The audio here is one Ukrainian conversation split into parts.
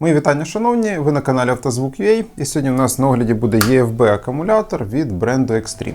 Мої вітання, шановні! Ви на каналі Автозвук.ua і сьогодні у нас на огляді буде EFB акумулятор від бренду Extreme.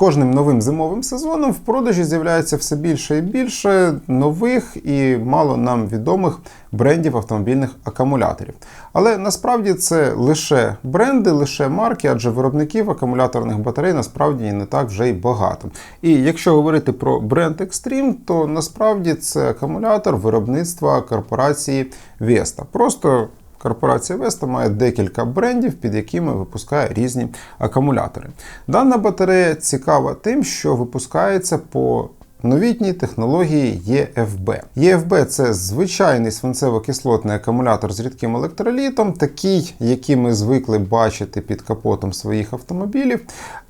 Кожним новим зимовим сезоном в продажі з'являється все більше і більше нових і мало нам відомих брендів автомобільних акумуляторів. Але насправді це лише бренди, лише марки, адже виробників акумуляторних батарей насправді не так вже й багато. І якщо говорити про бренд Extreme, то насправді це акумулятор виробництва корпорації Vesta. Просто Корпорація Vesta має декілька брендів, під якими випускає різні акумулятори. Дана батарея цікава тим, що випускається по новітній технології EFB. EFB – це звичайний свинцево-кислотний акумулятор з рідким електролітом, такий, який ми звикли бачити під капотом своїх автомобілів,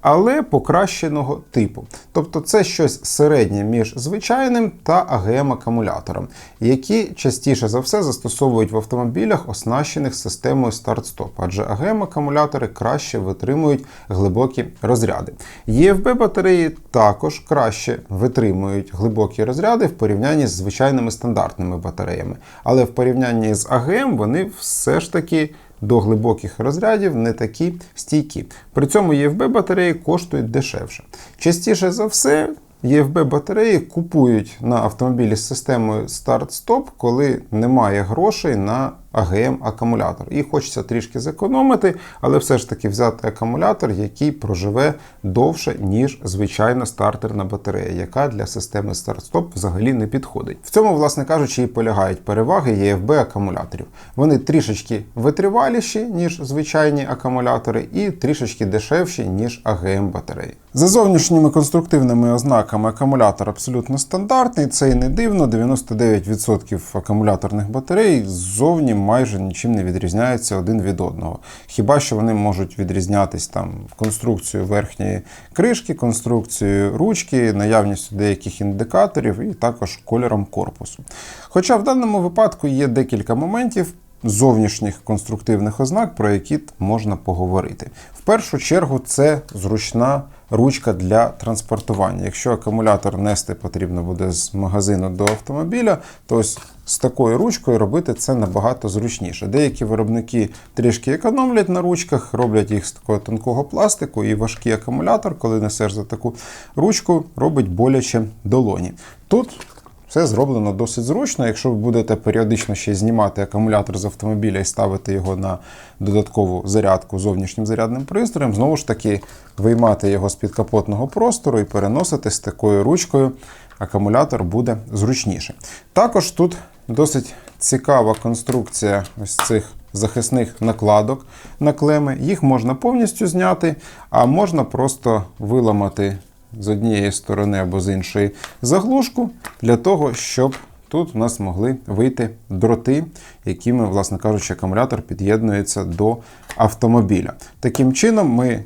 але покращеного типу. Тобто це щось середнє між звичайним та АГМ-акумулятором, які частіше за все застосовують в автомобілях, оснащених системою старт-стоп, адже АГМ-акумулятори краще витримують глибокі розряди. EFB батареї також краще витримують глибокі розряди в порівнянні з звичайними стандартними батареями, але в порівнянні з АГМ вони все ж таки до глибоких розрядів не такі стійкі. При цьому EFB батареї коштують дешевше. Частіше за все. EFB батареї купують на автомобілі з системою старт-стоп, коли немає грошей на АГМ-акумулятор. І хочеться трішки зекономити, але все ж таки взяти акумулятор, який проживе довше, ніж звичайна стартерна батарея, яка для системи старт-стоп взагалі не підходить. В цьому, власне кажучи, і полягають переваги EFB-акумуляторів. Вони трішечки витриваліші, ніж звичайні акумулятори, і трішечки дешевші, ніж АГМ-батареї. За зовнішніми конструктивними ознаками акумулятор абсолютно стандартний, це і не дивно. 99% акумуляторних батарей ззовні майже нічим не відрізняються один від одного. Хіба що вони можуть відрізнятись там конструкцією верхньої кришки, конструкцією ручки, наявністю деяких індикаторів і також кольором корпусу. Хоча в даному випадку є декілька моментів. Зовнішніх конструктивних ознак, про які можна поговорити. В першу чергу це зручна ручка для транспортування. Якщо акумулятор нести потрібно буде з магазину до автомобіля, то ось з такою ручкою робити це набагато зручніше. Деякі виробники трішки економлять на ручках, роблять їх з такого тонкого пластику, і важкий акумулятор, коли несеш за таку ручку, робить боляче долоні. Тут все зроблено досить зручно. Якщо ви будете періодично ще знімати акумулятор з автомобіля і ставити його на додаткову зарядку зовнішнім зарядним пристроєм, знову ж таки виймати його з підкапотного простору і переносити з такою ручкою, акумулятор буде зручніше. Також тут досить цікава конструкція ось цих захисних накладок на клеми. Їх можна повністю зняти, а можна просто виламати з однієї сторони або з іншої заглушку для того, щоб тут у нас могли вийти дроти, якими, власне кажучи, акумулятор під'єднується до автомобіля. Таким чином, ми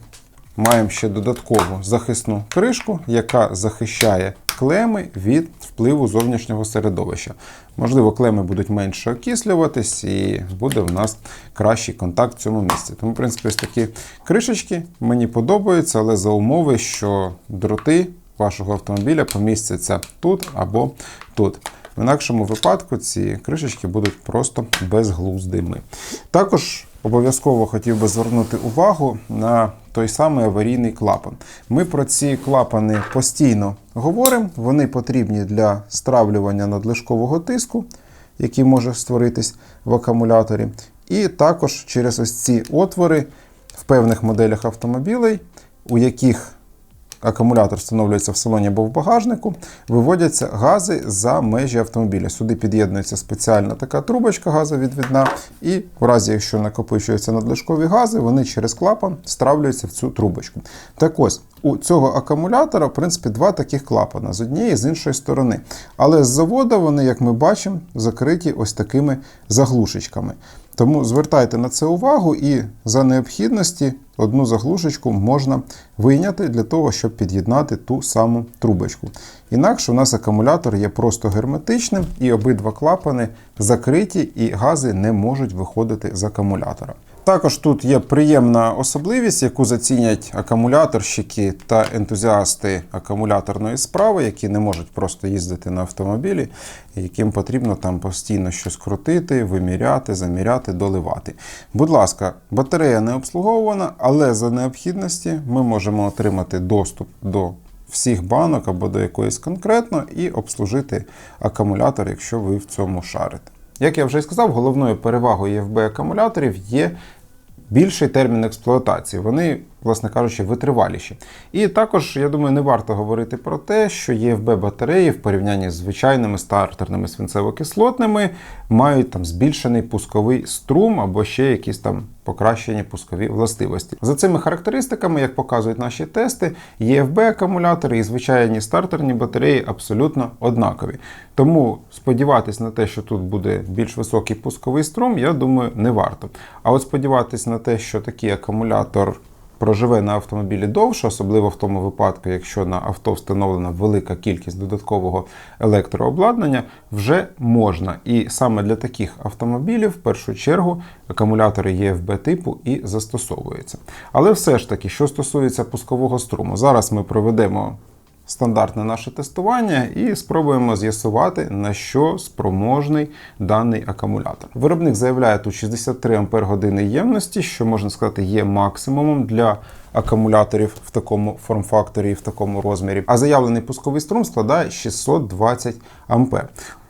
маємо ще додаткову захисну кришку, яка захищає клеми від впливу зовнішнього середовища. Можливо, клеми будуть менше окислюватись і буде в нас кращий контакт в цьому місці. Тому, в принципі, ось такі кришечки мені подобаються, але за умови, що дроти вашого автомобіля помістяться тут або тут. В інакшому випадку ці кришечки будуть просто безглуздими. Також обов'язково хотів би звернути увагу на той самий аварійний клапан. Ми про ці клапани постійно говоримо, вони потрібні для стравлювання надлишкового тиску, який може створитись в акумуляторі. І також через ось ці отвори в певних моделях автомобілей, у яких акумулятор встановлюється в салоні або в багажнику, виводяться гази за межі автомобіля. Сюди під'єднується спеціальна така трубочка газовідвідна, і в разі, якщо накопичуються надлишкові гази, вони через клапан стравлюються в цю трубочку. Так ось, у цього акумулятора, в принципі, два таких клапана з однієї і з іншої сторони. Але з заводу вони, як ми бачимо, закриті ось такими заглушечками. Тому звертайте на це увагу і за необхідності одну заглушечку можна вийняти для того, щоб під'єднати ту саму трубочку. Інакше у нас акумулятор є просто герметичним, і обидва клапани закриті, і гази не можуть виходити з акумулятора. Також тут є приємна особливість, яку зацінять акумуляторщики та ентузіасти акумуляторної справи, які не можуть просто їздити на автомобілі, яким потрібно там постійно щось крутити, виміряти, заміряти, доливати. Будь ласка, батарея не обслуговувана, але за необхідності ми можемо отримати доступ до всіх банок або до якоїсь конкретно і обслужити акумулятор, якщо ви в цьому шарите. Як я вже сказав, головною перевагою ЄФБ акумуляторів є більший термін експлуатації. Вони, власне кажучи, витриваліші. І також, я думаю, не варто говорити про те, що ЄФБ батареї в порівнянні з звичайними стартерними свинцево-кислотними мають там збільшений пусковий струм або ще якісь там покращені пускові властивості. За цими характеристиками, як показують наші тести, ЄФБ акумулятори і звичайні стартерні батареї абсолютно однакові. Тому сподіватись на те, що тут буде більш високий пусковий струм, я думаю, не варто. А от сподіватись на те, що такий акумулятор проживе на автомобілі довше, особливо в тому випадку, якщо на авто встановлена велика кількість додаткового електрообладнання, вже можна. І саме для таких автомобілів, в першу чергу, акумулятори ЄФБ типу і застосовуються. Але все ж таки, що стосується пускового струму, зараз ми проведемо. Стандартне наше тестування і спробуємо з'ясувати, на що спроможний даний акумулятор. Виробник заявляє тут 63 Ампер години ємності, що можна сказати є максимумом для акумуляторів в такому форм-факторі і в такому розмірі. А заявлений пусковий струм складає 620 Ампер.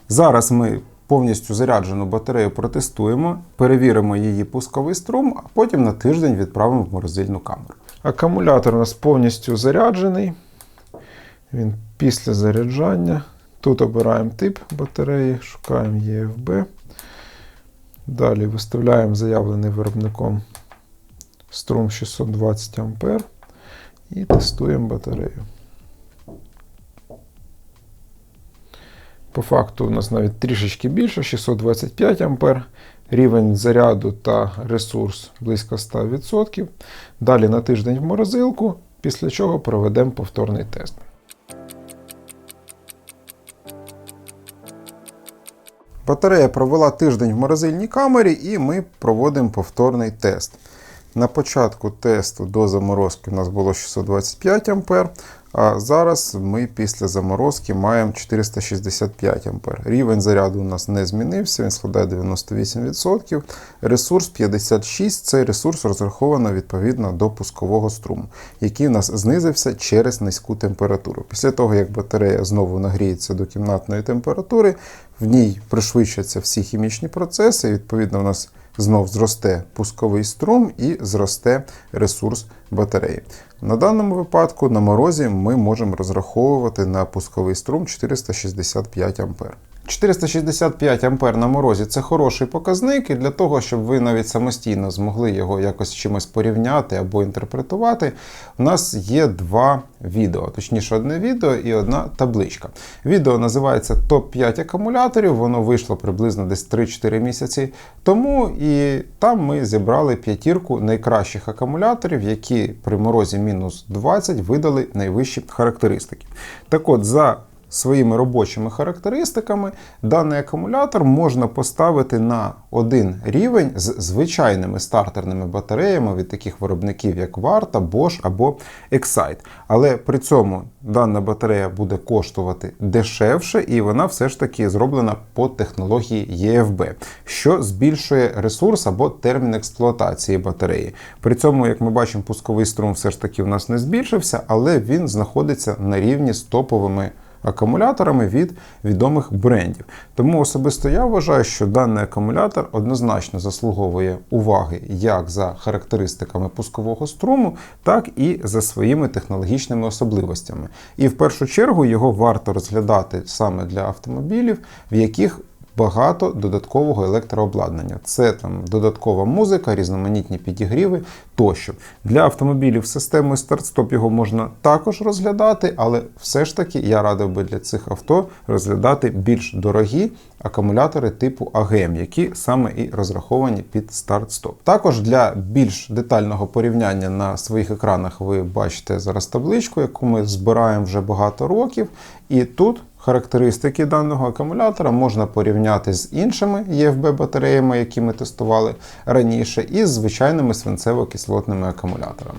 Зараз ми повністю заряджену батарею протестуємо, перевіримо її пусковий струм, а потім на тиждень відправимо в морозильну камеру. Акумулятор у нас повністю заряджений. Він після заряджання. Тут обираємо тип батареї, шукаємо ЄФБ. Далі виставляємо заявлений виробником струм 620 А і тестуємо батарею. По факту у нас навіть трішечки більше 625 А. Рівень заряду та ресурс близько 100%. Далі на тиждень в морозилку, після чого проведемо повторний тест. Батарея провела тиждень в морозильній камері і ми проводимо повторний тест. На початку тесту до заморозки у нас було 625 А, а зараз ми після заморозки маємо 465 А. Рівень заряду у нас не змінився, він складає 98%. Ресурс 56 цей ресурс розраховано відповідно до пускового струму, який у нас знизився через низьку температуру. Після того, як батарея знову нагріється до кімнатної температури, в ній пришвидшаться всі хімічні процеси, і відповідно у нас знов зросте пусковий струм і зросте ресурс батареї. На даному випадку на морозі ми можемо розраховувати на пусковий струм 465 А. 465 ампер на морозі це хороший показник, і для того, щоб ви навіть самостійно змогли його якось чимось порівняти або інтерпретувати, у нас є два відео, точніше, одне відео і одна табличка. Відео називається Топ-5 акумуляторів, воно вийшло приблизно десь 3-4 місяці тому, і там ми зібрали п'ятірку найкращих акумуляторів, які при морозі мінус 20 видали найвищі характеристики. Так от, за своїми робочими характеристиками, даний акумулятор можна поставити на один рівень з звичайними стартерними батареями від таких виробників, як Varta, Bosch або Excite. Але при цьому дана батарея буде коштувати дешевше, і вона все ж таки зроблена по технології EFB, що збільшує ресурс або термін експлуатації батареї. При цьому, як ми бачимо, пусковий струм все ж таки в нас не збільшився, але він знаходиться на рівні з топовими акумуляторами від відомих брендів. Тому особисто я вважаю, що даний акумулятор однозначно заслуговує уваги як за характеристиками пускового струму, так і за своїми технологічними особливостями. І в першу чергу його варто розглядати саме для автомобілів, в яких багато додаткового електрообладнання. Це там додаткова музика, різноманітні підігріви тощо. Для автомобілів з системою старт-стоп його можна також розглядати, але все ж таки я радив би для цих авто розглядати більш дорогі акумулятори типу АГМ, які саме і розраховані під старт-стоп. Також для більш детального порівняння на своїх екранах ви бачите зараз табличку, яку ми збираємо вже багато років. І тут Характеристики даного акумулятора можна порівняти з іншими ЄФБ батареями, які ми тестували раніше, і з звичайними свинцево-кислотними акумуляторами.